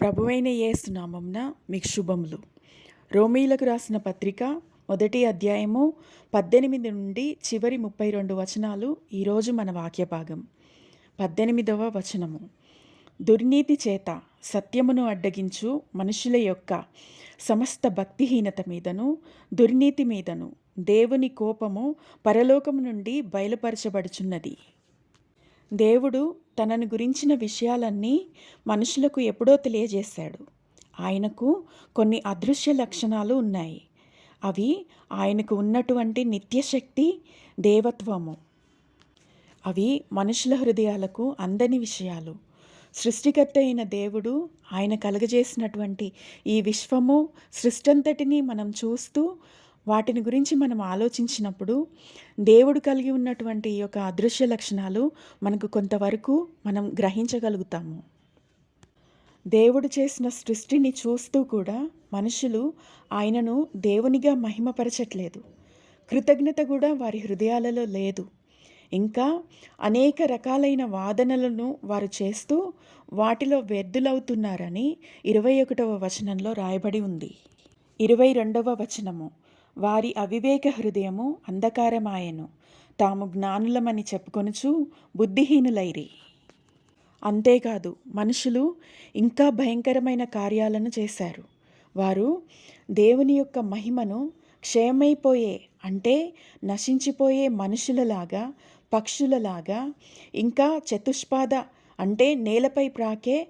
ప్రభువైన యేసునామంన మీకు శుభములు. రోమీలకు రాసిన పత్రిక మొదటి అధ్యాయము పద్దెనిమిది నుండి చివరి ముప్పై రెండు వచనాలు ఈరోజు మన వాక్య భాగం పద్దెనిమిదవ వచనము. దుర్నీతి చేత సత్యమును అడ్డగించు మనుషుల యొక్క సమస్త భక్తిహీనత మీదను దుర్నీతి మీదను దేవుని కోపము పరలోకము నుండి బయలుపరచబడుచున్నది. దేవుడు తనను గురించిన విషయాలన్నీ మనుషులకు ఎప్పుడో తెలియజేశాడు. ఆయనకు కొన్ని అదృశ్య లక్షణాలు ఉన్నాయి. అవి ఆయనకు ఉన్నటువంటి నిత్యశక్తి దేవత్వము. అవి మనుషుల హృదయాలకు అందని విషయాలు. సృష్టికర్త అయిన దేవుడు ఆయన కలుగజేసినటువంటి ఈ విశ్వము సృష్టంతటిని మనం చూస్తూ వాటిని గురించి మనం ఆలోచించినప్పుడు దేవుడు కలిగి ఉన్నటువంటి ఈ యొక్క అదృశ్య లక్షణాలు మనకు కొంతవరకు మనం గ్రహించగలుగుతాము. దేవుడు చేసిన సృష్టిని చూస్తూ కూడా మనుషులు ఆయనను దేవునిగా మహిమపరచట్లేదు. కృతజ్ఞత కూడా వారి హృదయాలలో లేదు. ఇంకా అనేక రకాలైన వాదనలను వారు చేస్తూ వాటిలో వ్యర్థులవుతున్నారని ఇరవై ఒకటవ వచనంలో రాయబడి ఉంది. ఇరవై రెండవ వచనము. వారి అవివేక హృదయము అంధకారమాయను. తాము జ్ఞానులమని చెప్పుకొనుచు బుద్ధిహీనులైరి. అంతేకాదు మనుషులు ఇంకా భయంకరమైన కార్యాలను చేశారు. వారు దేవుని యొక్క మహిమను క్షయమైపోయే అంటే నశించిపోయే మనుషులలాగా పక్షులలాగా ఇంకా చతుష్పాద అంటే నేలపై ప్రాకే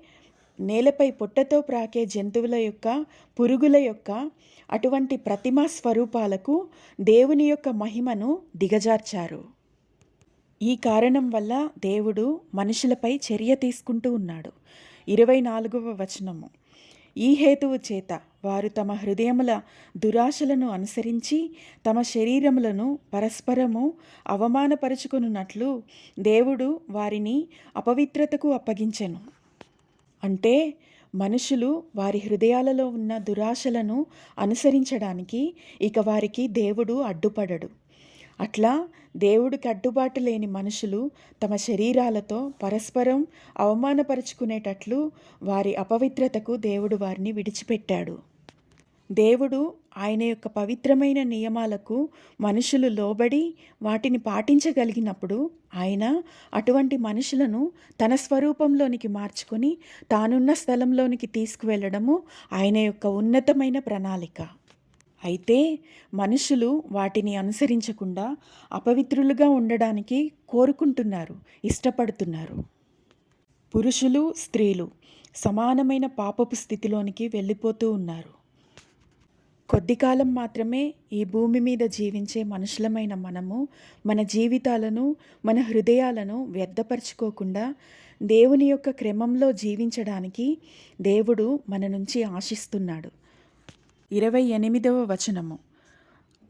నేలపై పొట్టతో ప్రాకే జంతువుల యొక్క పురుగుల యొక్క అటువంటి ప్రతిమా స్వరూపాలకు దేవుని యొక్క మహిమను దిగజార్చారు. ఈ కారణం వల్ల దేవుడు మనుషులపై చర్య తీసుకుంటూ ఉన్నాడు. ఇరవై నాలుగవ వచనము. ఈ హేతువు చేత వారు తమ హృదయముల దురాశలను అనుసరించి తమ శరీరములను పరస్పరము అవమానపరుచుకున్నట్లు దేవుడు వారిని అపవిత్రతకు అప్పగించెను. అంటే మనుషులు వారి హృదయాలలో ఉన్న దురాశలను అనుసరించడానికి ఇక వారికి దేవుడు అడ్డుపడడు. అట్లా దేవుడికి అడ్డుబాటు లేని మనుషులు తమ శరీరాలతో పరస్పరం అవమానపరుచుకునేటట్లు వారి అపవిత్రతకు దేవుడు వారిని విడిచిపెట్టాడు. దేవుడు ఆయన యొక్క పవిత్రమైన నియమాలకు మనుషులు లోబడి వాటిని పాటించగలిగినప్పుడు ఆయన అటువంటి మనుషులను తన స్వరూపంలోనికి మార్చుకొని తానున్న స్థలంలోనికి తీసుకువెళ్ళడము ఆయన యొక్క ఉన్నతమైన ప్రణాళిక. అయితే మనుషులు వాటిని అనుసరించకుండా అపవిత్రులుగా ఉండడానికి కోరుకుంటున్నారు ఇష్టపడుతున్నారు. పురుషులు స్త్రీలు సమానమైన పాపపు స్థితిలోనికి వెళ్ళిపోతూ ఉన్నారు. కొద్ది కాలం మాత్రమే ఈ భూమి మీద జీవించే మనుషులమైన మనము మన జీవితాలను మన హృదయాలను వ్యర్థపరచుకోకుండా దేవుని యొక్క క్రమంలో జీవించడానికి దేవుడు మన నుంచి ఆశిస్తున్నాడు. ఇరవై ఎనిమిదవ వచనము.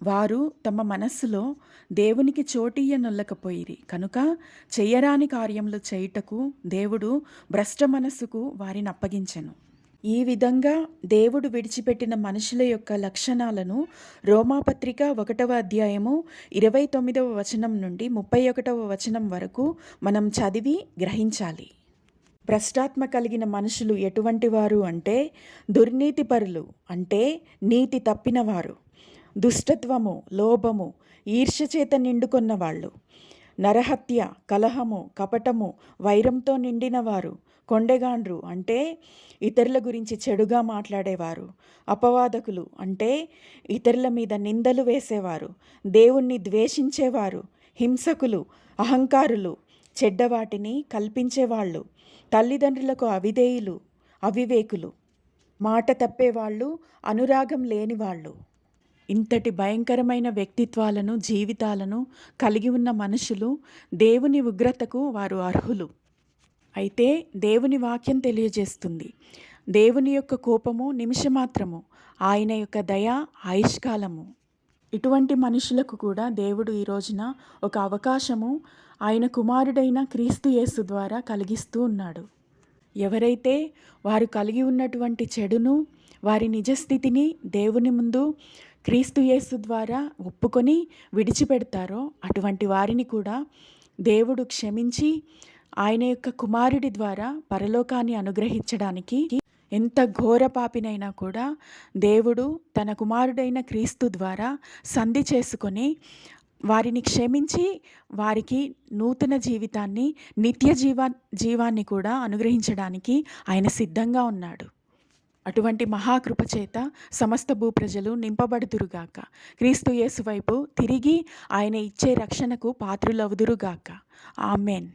వారు తమ మనస్సులో దేవునికి చోటియ్యనొల్లకపోయిరి కనుక చెయ్యరాని కార్యములు చేయుటకు దేవుడు భ్రష్ట మనస్సుకు వారిని అప్పగించెను. ఈ విధంగా దేవుడు విడిచిపెట్టిన మనుషుల యొక్క లక్షణాలను రోమాపత్రిక ఒకటవ అధ్యాయము ఇరవై తొమ్మిదవ వచనం నుండి ముప్పై ఒకటవ వచనం వరకు మనం చదివి గ్రహించాలి. భ్రష్టాత్మ కలిగిన మనుషులు ఎటువంటి వారు అంటే దుర్నీతిపరులు అంటే నీతి తప్పినవారు. దుష్టత్వము లోభము ఈర్ష్య చేత నిండుకొన్న వాళ్ళు. నరహత్య కలహము కపటము వైరంతో నిండినవారు కొండెగాండ్రు అంటే ఇతరుల గురించి చెడుగా మాట్లాడేవారు. అపవాదకులు అంటే ఇతరుల మీద నిందలు వేసేవారు. దేవుణ్ణి ద్వేషించేవారు. హింసకులు అహంకారులు చెడ్డవాటిని కల్పించేవాళ్ళు. తల్లిదండ్రులకు అవిధేయులు అవివేకులు. మాట తప్పేవాళ్ళు అనురాగం లేనివాళ్ళు. ఇంతటి భయంకరమైన వ్యక్తిత్వాలను జీవితాలను కలిగి ఉన్న మనుషులు దేవుని ఉగ్రతకు వారు అర్హులు. అయితే దేవుని వాక్యం తెలియజేస్తుంది. దేవుని యొక్క కోపము నిమిషమాత్రము ఆయన యొక్క దయ ఆయుష్కాలము. ఇటువంటి మనుషులకు కూడా దేవుడు ఈ రోజున ఒక అవకాశము ఆయన కుమారుడైన క్రీస్తు యేసు ద్వారా కలిగిస్తూ ఉన్నాడు. ఎవరైతే వారు కలిగి ఉన్నటువంటి చెడును వారి నిజస్థితిని దేవుని ముందు క్రీస్తుయేసు ద్వారా ఒప్పుకొని విడిచిపెడతారో అటువంటి వారిని కూడా దేవుడు క్షమించి ఆయన యొక్క కుమారుడి ద్వారా పరలోకాన్ని అనుగ్రహించడానికి ఎంత ఘోర పాపినైనా కూడా దేవుడు తన కుమారుడైన క్రీస్తు ద్వారా సంధి చేసుకొని వారిని క్షమించి వారికి నూతన జీవితాన్ని నిత్య జీవా జీవాన్ని కూడా అనుగ్రహించడానికి ఆయన సిద్ధంగా ఉన్నాడు. అటువంటి మహాకృపచేత సమస్త భూప్రజలు నింపబడుదురుగాక. క్రీస్తు యేసు వైపు తిరిగి ఆయన ఇచ్చే రక్షణకు పాత్రులవుదురుగాక. ఆమెన్.